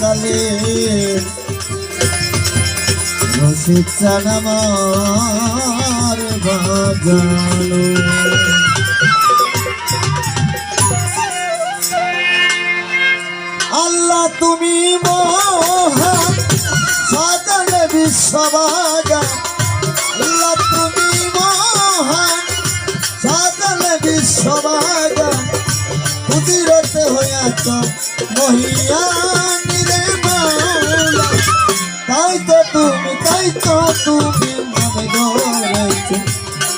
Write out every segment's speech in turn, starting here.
কালে বাজানো। আল্লাহ তুমি মহান সাজালে বিশ্ববাগা আল্লাহ তুমি মহিয়ান। রে মাওলা তাই তো তুমি তাই তো তুমি মনে ধরেছ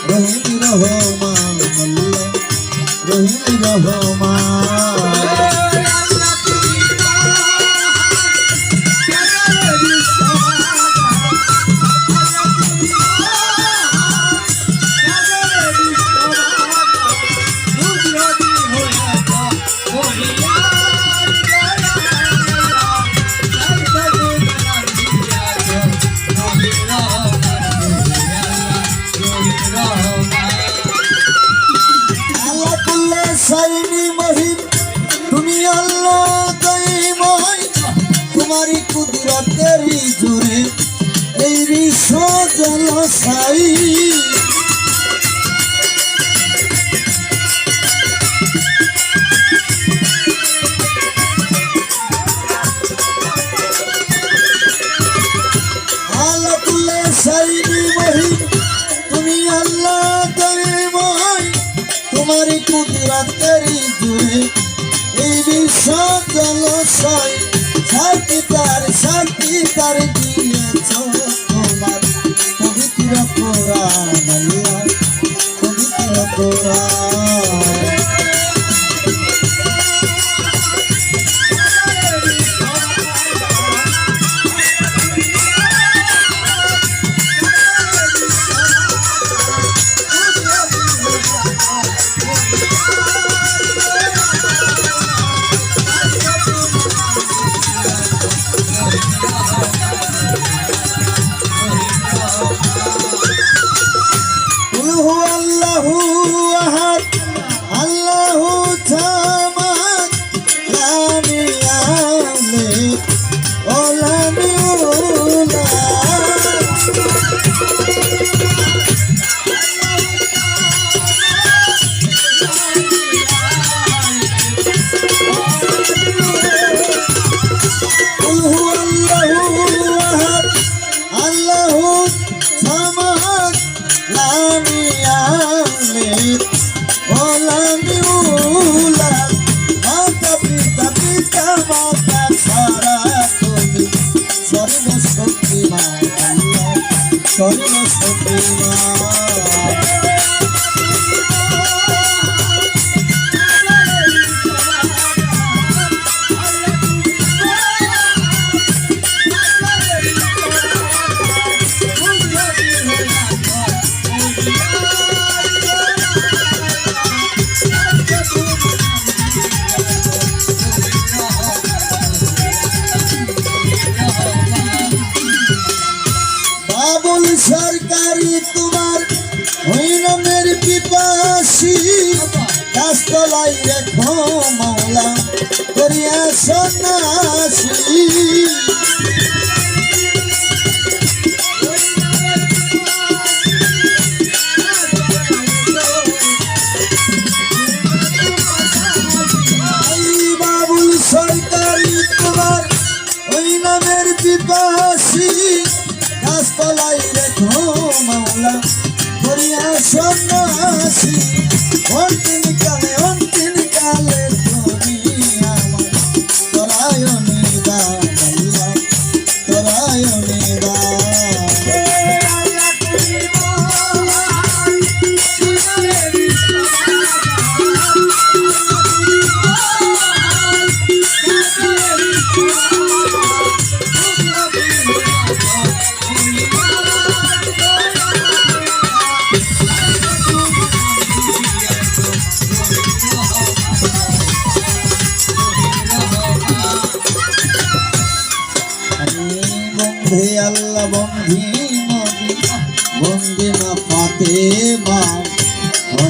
রহিম তোমারই কুদরতেরই জোরে, এই ঋষ জলসাই তুমি আল্লাহ দইময় তোমারই কুদরতেরই জোরে, এই বিশ্ব জলসাই সাকি তার সাকি তার দিয়েছ তোমার পবিত্র কোরআন। সরকারি তোমার হইনমের পিপাসি। গাছতলাই রেখো মাওলা করিয়া সন্ন্যাসী।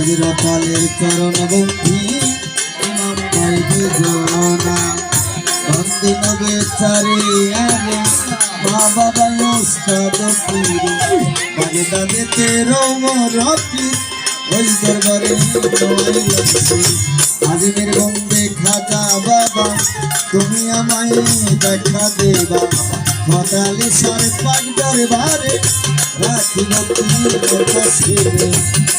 হজরত আলের চরণ বন্ধি, ইমাম বাইবি জনা বন্দে নবে চারে আরে মা বাবা ওস্তাদ পুরী বাজে দাদে তেরো রকি ওই দরবারে আজিমের বন্দে খাজা বাবা, তুমি আমায় দেখা দেবা। সাড়ে পাঁচ দরবারে রাখিব তুমি কষ্টে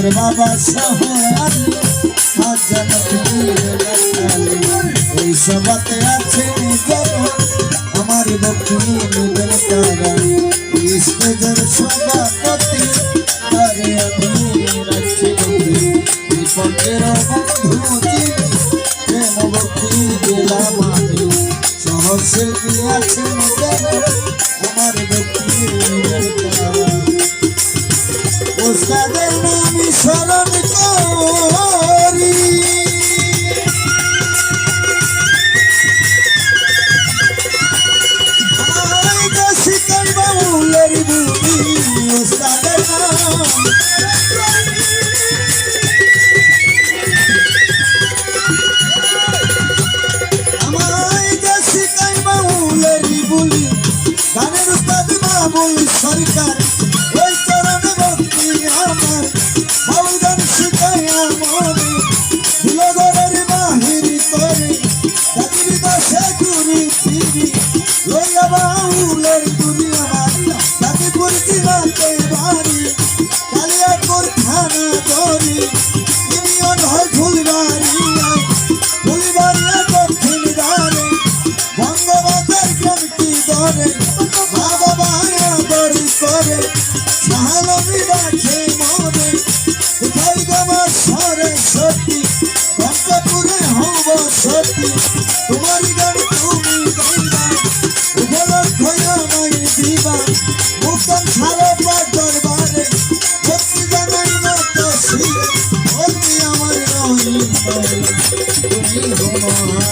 বীরপুর বাবা সহায় হাজার এই সবাতে আছে আমার ভক্তি নিবেন তারা স্টেজের সভাপতি, তারে আমি ভক্তি বিপদের বন্ধু যিনি, প্রেম ভক্তি দিলাম আমি। সহশিল্পী আছেন আমার ভক্তি নিবেন তারা ওস্তাদের তোমার গান তুমি গাইবা উপলক্ষ আমায় দিবা। মুক্তম ছাড়ো পাঠ দরবারে, ভক্তি জানাই মত শিরে, ভক্তি আমার রহিম তুমি তোমার